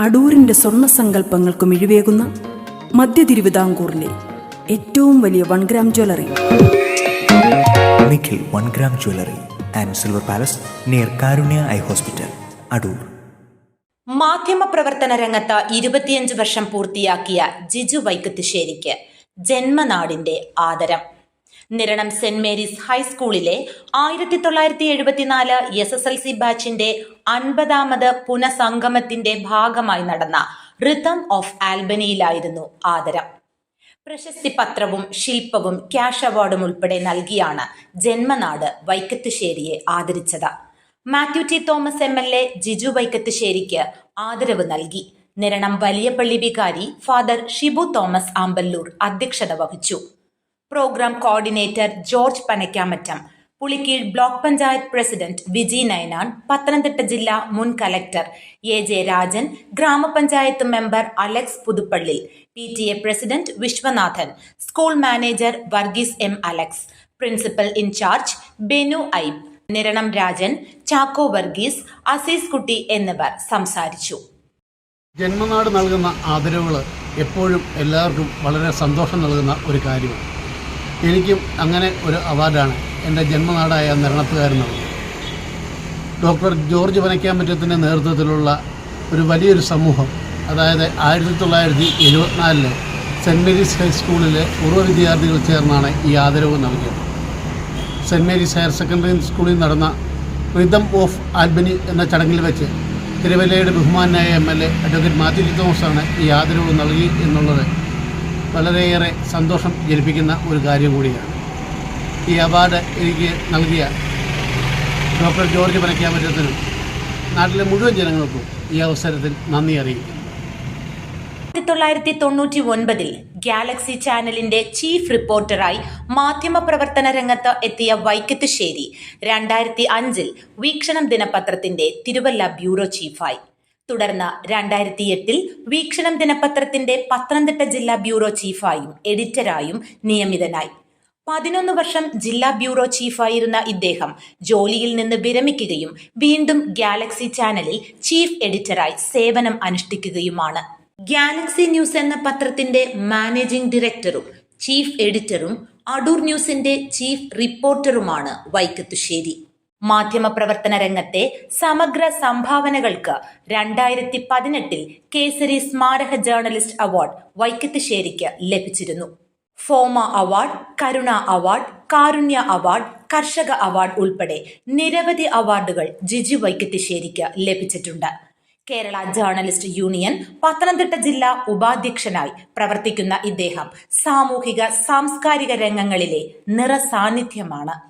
അടൂരിന്റെ സ്വർണ സങ്കല്പങ്ങൾക്ക് മിഴിവേകുന്ന മധ്യ തിരുവിതാംകൂറിലെ ഏറ്റവും വലിയ one gram jewellery Nikhil one gram jewellery and silver palace near Karunya eye hospital Adoor മാധ്യമ പ്രവർത്തന രംഗത്ത് ഇരുപത്തിയഞ്ച് വർഷം പൂർത്തിയാക്കിയ ജിജു വൈക്കത്തുശ്ശേരിക്ക് ജന്മനാടിന്റെ ആദരം. നിരണം സെന്റ് മേരീസ് ഹൈസ്കൂളിലെ ആയിരത്തി തൊള്ളായിരത്തി എഴുപത്തിനാല് എസ് എസ് എൽ സി ബാച്ചിന്റെ അൻപതാമത് പുനഃസംഗമത്തിന്റെ ഭാഗമായി നടന്ന റിതം ഓഫ് ആൽബനിയിലായിരുന്നു ആദരം. പ്രശസ്തി പത്രവും ശില്പവും ക്യാഷ് അവാർഡും ഉൾപ്പെടെ നൽകിയാണ് ജന്മനാട് വൈക്കത്തുശ്ശേരിയെ ആദരിച്ചത്. Mathew T Thomas M L A Jiju വൈക്കത്തുശ്ശേരിക്ക് ആദരവ് നൽകി. നിരണം വലിയപള്ളി വികാരി ഫാദർ ഷിബു തോമസ് ആമ്പല്ലൂർ അധ്യക്ഷത വഹിച്ചു. Programme coordinator George Panakkamattam Pulikeezhu block panchayat president Viji Nainan Pathanamthitta ജില്ലാ മുൻ കലക്ടർ എ ജെ രാജൻ ഗ്രാമപഞ്ചായത്ത് member Alex Puthuppally P T A president Viswanathan school manager Varghese M Alex principal in charge Benu ഐബ് Niranam Rajan Chacko Varghese Azeez Kutty എന്നിവർ സംസാരിച്ചു. ജന്മനാട് നൽകുന്ന ആദരവുകൾ എപ്പോഴും എല്ലാവർക്കും വളരെ സന്തോഷം നൽകുന്ന ഒരു കാര്യമാണ്. എനിക്കും അങ്ങനെ ഒരു അവാർഡാണ്. എന്റെ ജന്മനാടായ നിരണത്തുകാരൻ നൽകുന്നത് ഡോക്ടർ ജോർജ് പനക്കാമ്പറ്റത്തിന്റെ നേതൃത്വത്തിലുള്ള ഒരു വലിയൊരു സമൂഹം അതായത് ആയിരത്തി തൊള്ളായിരത്തി എഴുപത്തിനാലിൽ സെന്റ് മേരീസ് ഹൈസ്കൂളിലെ പൂർവ വിദ്യാർത്ഥികൾ ചേർന്നാണ് ഈ ആദരവ് നൽകിയത്. സെന്റ് മേരീസ് ഹയർ സെക്കൻഡറി സ്കൂളിൽ നടന്ന റിതം ഓഫ് ആൽബനി എന്ന ചടങ്ങിൽ വെച്ച് തിരുവല്ലയുടെ ബഹുമാനായ M L A advocate Mathew തോമസാണ് ഈ ആദരവ് നൽകി എന്നുള്ളത് വളരെയേറെ സന്തോഷം ജനിപ്പിക്കുന്ന ഒരു കാര്യം കൂടിയാണ്. ഈ അവാർഡ് എനിക്ക് നൽകിയ ഡോക്ടർ ജോർജ് പനക്കാമറ്റത്തിനും നാട്ടിലെ മുഴുവൻ ജനങ്ങൾക്കും ഈ അവസരത്തിൽ നന്ദി അറിയിക്കുന്നു. ആയിരത്തി തൊള്ളായിരത്തി തൊണ്ണൂറ്റി ഒൻപതിൽ ഗാലക്സി ചാനലിന്റെ ചീഫ് റിപ്പോർട്ടറായി മാധ്യമപ്രവർത്തന രംഗത്ത് എത്തിയ വൈക്കത്തുശ്ശേരി രണ്ടായിരത്തി അഞ്ചിൽ വീക്ഷണം ദിനപത്രത്തിന്റെ തിരുവല്ല ബ്യൂറോ ചീഫായി. തുടർന്ന് രണ്ടായിരത്തി എട്ടിൽ വീക്ഷണം ദിനപത്രത്തിന്റെ പത്തനംതിട്ട ജില്ലാ ബ്യൂറോ ചീഫായും എഡിറ്ററായും നിയമിതനായി. പതിനൊന്ന് വർഷം ജില്ലാ ബ്യൂറോ ചീഫായിരുന്ന ഇദ്ദേഹം ജോലിയിൽ നിന്ന് വിരമിക്കുകയും വീണ്ടും ഗാലക്സി ചാനലിൽ ചീഫ് എഡിറ്ററായി സേവനം അനുഷ്ഠിക്കുകയുമാണ്. ഗാലക്സി ന്യൂസ് എന്ന പത്രത്തിന്റെ മാനേജിംഗ് ഡയറക്ടറും ചീഫ് എഡിറ്ററും അടൂർ ന്യൂസിന്റെ ചീഫ് റിപ്പോർട്ടറുമാണ് വൈക്കത്തുശ്ശേരി. മാധ്യമപ്രവർത്തന രംഗത്തെ സമഗ്ര സംഭാവനകൾക്ക് രണ്ടായിരത്തി പതിനെട്ടിൽ കേസരി സ്മാരക ജേർണലിസ്റ്റ് അവാർഡ് വൈക്കത്തുശ്ശേരിക്ക് ലഭിച്ചിരുന്നു. FOMA award Karuna award Karunya award കർഷക അവാർഡ് ഉൾപ്പെടെ നിരവധി അവാർഡുകൾ ജിജി വൈക്കത്തുശ്ശേരിക്ക് ലഭിച്ചിട്ടുണ്ട്. കേരള ജേർണലിസ്റ്റ് യൂണിയൻ പത്തനംതിട്ട ജില്ലാ ഉപാധ്യക്ഷനായി പ്രവർത്തിക്കുന്ന ഇദ്ദേഹം സാമൂഹിക സാംസ്കാരിക രംഗങ്ങളിലെ നിറസാന്നിധ്യമാണ്.